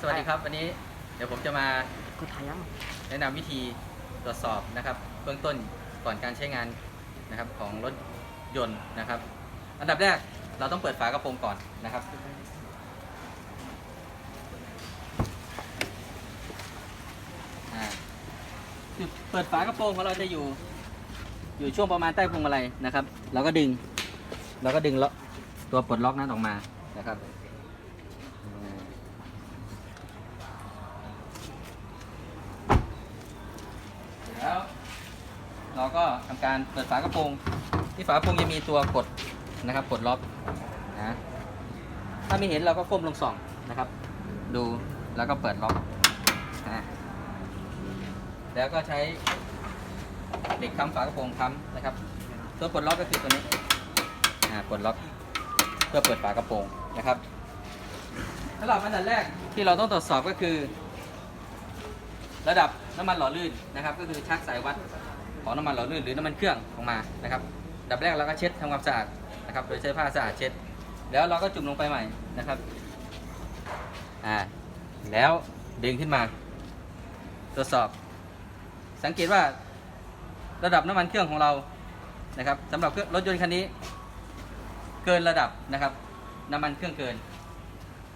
สวัสดีครับวันนี้เดี๋ยวผมจะมาแนะนำวิธีตรวจสอบนะครับ เบื้องต้นก่อนการใช้งานนะครับของรถยนต์นะครับ อันดับแรกเราต้องเปิดฝากระโปรงก่อนนะครับอ่าจุดเปิดฝากระโปรงของเราจะอยู่อยู่ช่วงประมาณใต้พวงมาลัยนะครับ เราก็ดึง เราก็ดึงล็อตัวปลดล็อกนั้นออกมานะครับอ่าแล้ว เราก็ทำการเปิดฝากระโปรงที่ฝากระโปรงจะมีตัวกดนะครับ กดล็อกนะถ้าไม่เห็นเราก็ก้มลงส่องนะครับ ดูแล้วก็เปิดล็อกนะแล้วก็ใช้เหล็กค้ำฝากระโปรงค้ำนะครับ ตัวปลดล็อกก็คือตัวนี้อ่าปลดล็อกเพื่อเปิดฝากระโปรงนะครับสำหรับอันดับแรกที่เราต้องตรวจสอบก็คือ ระดับน้ำมันหล่อลื่นนะครับ ก็คือชักสายวัด ของน้ำมันหล่อลื่นหรือน้ำมันเครื่องออกมานะครับดับแรกเราก็เช็ดทำความสะอาดนะครับ โดยใช้ผ้าสะอาดเช็ด แล้วเราก็จุ่มลงไปใหม่นะครับอ่าแล้วดึงขึ้นมาตรวจสอบ สังเกตว่าระดับน้ำมันเครื่องของเรานะครับสำหรับเครื่องรถยนต์คันนี้ เกินระดับนะครับ น้ำมันเครื่องเกิน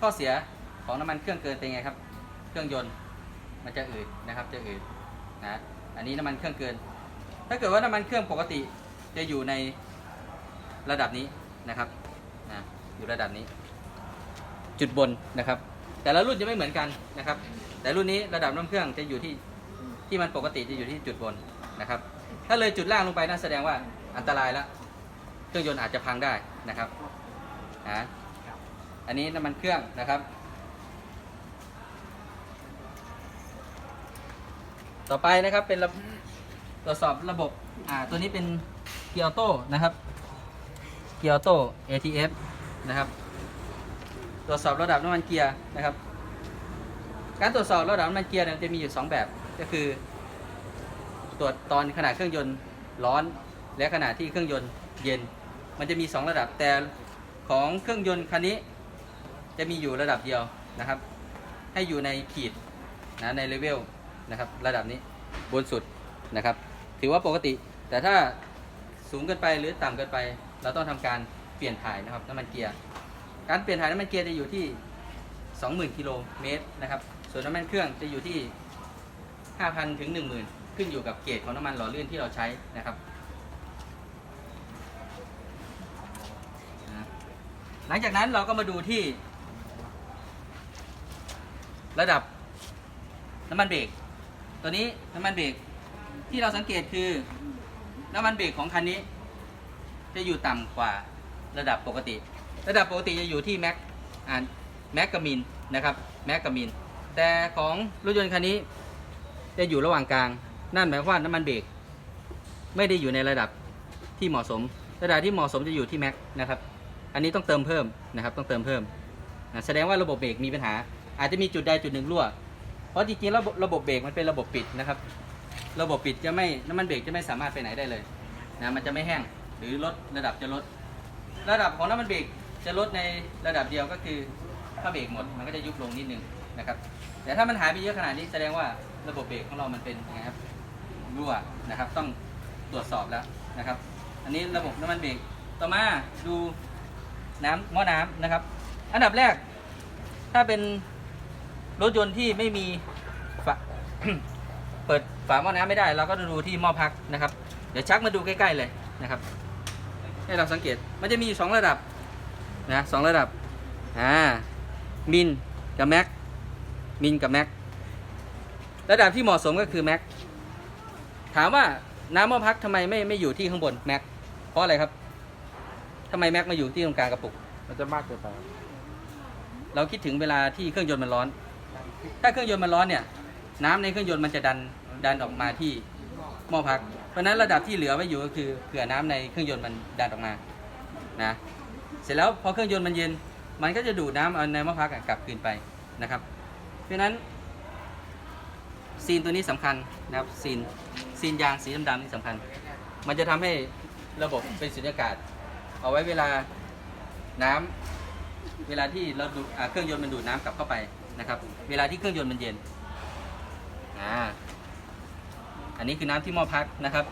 ข้อเสียของน้ำมันเครื่องเกินเป็นไงครับ เครื่องยนต์มันจะอืดนะครับจะอืดนะอันนี้น้ำมันเครื่องเกิน ถ้าเกิดว่าน้ำมันเครื่องปกติจะอยู่ในระดับนี้นะครับนะอยู่ระดับนี้ จุดบนนะครับ แต่ละรุ่นจะไม่เหมือนกันนะครับ แต่รุ่นนี้ระดับน้ำเครื่องจะอยู่ที่ที่มันปกติจะอยู่ที่จุดบนนะครับ ถ้าเลยจุดล่างลงไปนั่นแสดงว่าอันตรายแล้วเครื่องยนต์อาจจะพังได้นะครับนะอันนี้น้ำมันเครื่องนะครับ ต่อไปนะครับเป็นระ ตรวจสอบระบบอ่าตัวนี้เป็นเกียร์ออโต้นะครับเกียร์ออโต้ ATF นะครับ ตรวจสอบระดับน้ำมันเกียร์นะครับ การตรวจสอบระดับน้ำมันเกียร์เนี่ยจะมีอยู่ 2 แบบก็คือ ตรวจตอนขณะเครื่องยนต์ร้อน และขณะที่เครื่องยนต์เย็น มันจะมี 2 ระดับแต่ของเครื่องยนต์คันนี้ จะมีอยู่ระดับเดียวนะครับ ให้อยู่ในขีดนะในเลเวลนะครับ ระดับนี้บนสุดนะครับ ถือว่าปกติ แต่ถ้าสูงเกินไปหรือต่ำเกินไป เราต้องทำการเปลี่ยนถ่ายนะครับน้ำมันเกียร์ การเปลี่ยนถ่ายน้ำมันเกียร์จะอยู่ที่ 20,000กิโลเมตรนะครับ ส่วนน้ำมันเครื่องจะอยู่ที่ 5,000ถึง10,000 ขึ้นอยู่กับเกรดของน้ำมันหล่อลื่นที่เราใช้นะครับ หลังจากนั้นเราก็มาดูที่ ระดับน้ำมันเบรกตัวนี้น้ำมันเบรก ที่เราสังเกตคือน้ำมันเบรกของคันนี้ จะอยู่ต่ำกว่าระดับปกติ ระดับปกติจะอยู่ที่แม็กอ่านแม็กกามินนะครับแม็กกามิน แต่ของรถยนต์คันนี้จะอยู่ระหว่างกลาง นั่นหมายความว่าน้ำมันเบรกไม่ได้อยู่ในระดับที่เหมาะสม ระดับที่เหมาะสมจะอยู่ที่แม็กนะครับ อันนี้ต้องเติมเพิ่มนะครับต้องเติมเพิ่มแสดงว่าระบบเบรกมีปัญหา อาจจะมีจุดใดจุดหนึ่งรั่ว เพราะจริงๆระบบระบบเบรกมันเป็นระบบปิดนะครับ ระบบปิดจะไม่น้ำมันเบรกจะไม่สามารถไปไหนได้เลยนะมันจะไม่แห้งหรือลดระดับจะลด ระดับของน้ำมันเบรกจะลดในระดับเดียวก็คือถ้าเบรกหมดมันก็จะยุบลงนิดนึงนะครับ แต่ถ้ามันหายไปเยอะขนาดนี้แสดงว่าระบบเบรกของเรามันเป็นไงครับรั่วนะครับ ต้องตรวจสอบแล้วนะครับ อันนี้ระบบน้ำมันเบรกต่อมาดูน้ำหม้อน้ำนะครับ อันดับแรก ถ้าเป็นรถยนต์ที่ไม่มีฝ เปิดฝาหม้อน้ำไม่ได้ เราก็ดูที่หม้อพักนะครับ เดี๋ยวชักมาดูใกล้ๆเลยนะครับ ให้เราสังเกตมันจะมีอยู่สองระดับนะสองระดับอ่ามินกับแม็กมินกับแม็กระดับที่เหมาะสมก็คือแม็กถามว่าน้ำหม้อพักทำไมไม่ไม่อยู่ที่ข้างบนแม็กเพราะอะไรครับทำไมแม็กมาอยู่ที่ตรงกลางกระปุก มันจะมากเกินไป เราคิดถึงเวลาที่เครื่องยนต์มันร้อน ถ้าเครื่องยนต์มันร้อนเนี่ย น้ำในเครื่องยนต์มันจะดันดันออกมาที่หม้อพัก เพราะนั้นระดับที่เหลือไว้อยู่ก็คือเผื่อน้ำในเครื่องยนต์มันดันออกมานะเสร็จแล้วพอเครื่องยนต์มันเย็น มันก็จะดูดน้ำเอาในหม้อพักกลับคืนไปนะครับ เพราะนั้นซีนตัวนี้สำคัญนะครับซีนซีนยางสีดำๆนี่สำคัญ มันจะทำให้ระบบเป็นสุญญากาศ เอาไว้เวลาน้ำเวลาที่เราดูเครื่องยนต์มันดูดน้ำกลับเข้าไปนะครับ เวลาที่เครื่องยนต์มันเย็น อ่าอันนี้คือน้ำที่หม้อพักนะครับ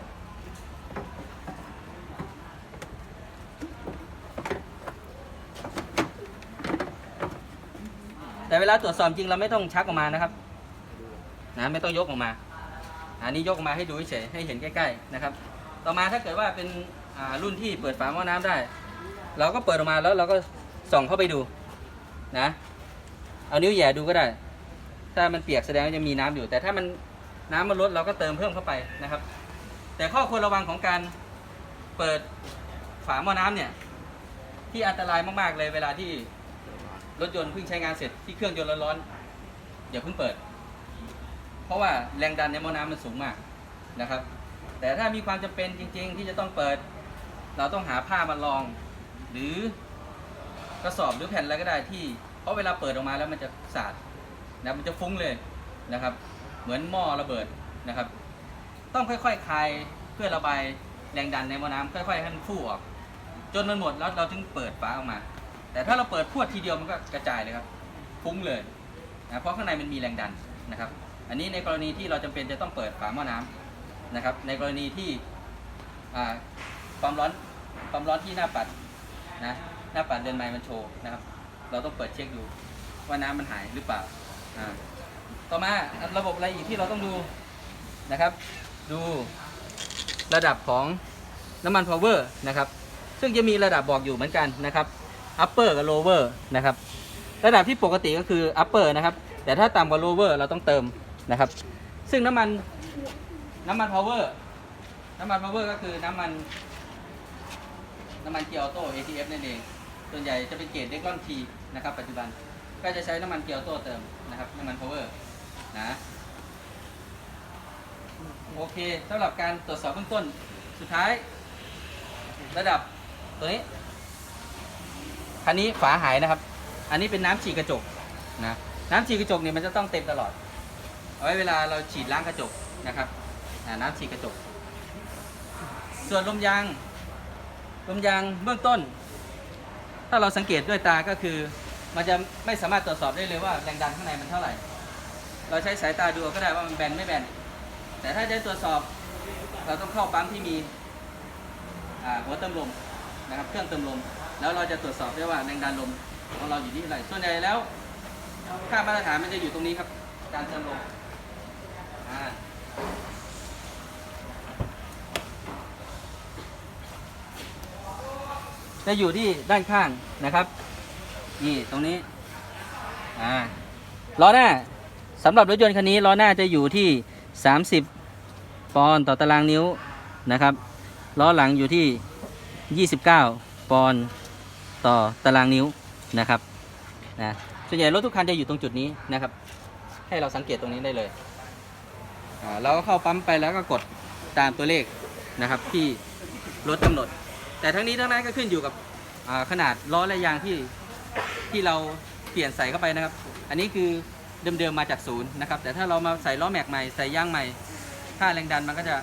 แต่เวลาตรวจสอบจริงเราไม่ต้องชักออกมานะครับนะไม่ต้องยกออกมา อันนี้ยกออกมาให้ดูเฉยให้เห็นใกล้ๆนะครับ ต่อมาถ้าเกิดว่าเป็นรุ่นที่เปิดฝาหม้อน้ำได้ เราก็เปิดออกมาแล้วเราก็ส่องเข้าไปดูนะ เอานิ้วแย่ดูก็ได้ ถ้ามันเปียกแสดงว่ายังมีน้ำอยู่ แต่ถ้ามันน้ำมันลดเราก็เติมเพิ่มเข้าไปนะครับ แต่ข้อควรระวังของการเปิดฝาหม้อน้ำเนี่ย ที่อันตรายมากๆเลยเวลาที่รถยนต์เพิ่งใช้งานเสร็จที่เครื่องยนต์ร้อนๆอย่าเพิ่งเปิด เพราะว่าแรงดันในหม้อน้ำมันสูงมากนะครับ แต่ถ้ามีความจำเป็นจริง ๆ ที่จะต้องเปิด เราต้องหาผ้ามารอง หรือกระสอบหรือแผ่นอะไรก็ได้ที่เพราะเวลาเปิดออกมาแล้วมันจะสาด นะมันจะฟุ้งเลยนะครับ เหมือนหม้อระเบิดนะครับ ต้องค่อยๆคลายเพื่อระบายแรงดันในหม้อน้ำค่อยๆให้มันฟู่ออกจนมันหมดแล้วเราถึงเปิดฝาออกมา แต่ถ้าเราเปิดพรวดทีเดียวมันก็กระจายเลยครับฟุ้งเลยนะเพราะข้างในมันมีแรงดันนะครับ อันนี้ในกรณีที่เราจำเป็นจะต้องเปิดฝาหม้อน้ำนะครับ ในกรณีที่ความร้อนความร้อนที่หน้าปัดนะหน้าปัดเดินไม้มันโชว์นะครับ เราต้องเปิดเช็คดูว่าน้ำมันหายหรือเปล่า ต่อมาระบบอะไรอีกที่เราต้องดูนะครับ ดูระดับของน้ำมันพาวเวอร์นะครับ ซึ่งจะมีระดับบอกอยู่เหมือนกันนะครับ upper กับ lower นะครับ ระดับที่ปกติก็คือ upper นะครับ แต่ถ้าต่ำกว่า lower เราต้องเติมนะครับ ซึ่งน้ำมันน้ำมัน power น้ำมัน power ก็คือน้ำมันน้ำมันเกียร์ออโต้ ATF นั่นเอง ส่วนใหญ่จะเป็นเกรดเด็กลอนทีนะครับปัจจุบัน ก็จะใช้น้ำมันเกียร์ออโต้เติมนะครับน้ำมัน power นะโอเคสำหรับการตรวจสอบเบื้องต้นสุดท้าย ระดับตัวนี้คันนี้ฝาหายนะครับ อันนี้เป็นน้ำฉีดกระจกนะน้ำฉีดกระจกเนี่ยมันจะต้องเต็มตลอด เอาไว้เวลาเราฉีดล้างกระจกนะครับน้ำฉีดกระจก ส่วนลมยางลมยางเบื้องต้น ถ้าเราสังเกตด้วยตาก็คือ มันจะไม่สามารถตรวจสอบได้เลยว่าแรงดันข้างในมันเท่าไหร่ เราใช้สายตาดูก็ได้ว่ามันแบนไม่แบน แต่ถ้าจะตรวจสอบเราต้องเข้าปั๊มที่มีอ่าหัวเติมลมนะครับเครื่องเติมลม แล้วเราจะตรวจสอบได้ว่าแรงดันลมของเราอยู่ที่เท่าไหร่ส่วนใหญ่แล้วค่ามาตรฐานมันจะอยู่ตรงนี้ครับ การเติมลมอ่าจะอยู่ที่ด้านข้างนะครับ นี่ตรงนี้ อ่า ล้อหน้าสำหรับรถยนต์คันนี้ล้อหน้าจะอยู่ที่ 30 ปอนด์ต่อตารางนิ้วนะครับ ล้อหลังอยู่ที่ 29 ปอนด์ต่อตารางนิ้วนะครับ นะ ส่วนใหญ่รถทุกคันจะอยู่ตรงจุดนี้นะครับ ให้เราสังเกตตรงนี้ได้เลย อ่า เราก็เข้าปั๊มไปแล้วก็กดตามตัวเลขนะครับที่รถกำหนด แต่ทั้งนี้ทั้งนั้นก็ขึ้นอยู่กับขนาดล้อและยางที่ ที่เราเปลี่ยนใส่เข้าไปนะครับ อันนี้คือเดิมๆมาจากศูนย์นะครับ แต่ถ้าเรามาใส่ล้อแม็กใหม่ใส่ยางใหม่ค่าแรงดันมันก็จะ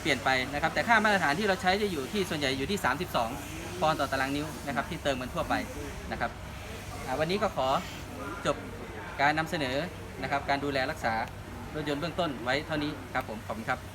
เปลี่ยนไปนะครับ แต่ค่ามาตรฐานที่เราใช้จะอยู่ที่ส่วนใหญ่อยู่ที่ 32 ปอนด์ต่อตารางนิ้วนะครับ ที่เติมกันทั่วไปนะครับวันนี้ก็ขอจบการนำเสนอนะครับ การดูแลรักษารถยนต์เบื้องต้นไว้เท่านี้ครับผมขอบคุณครับ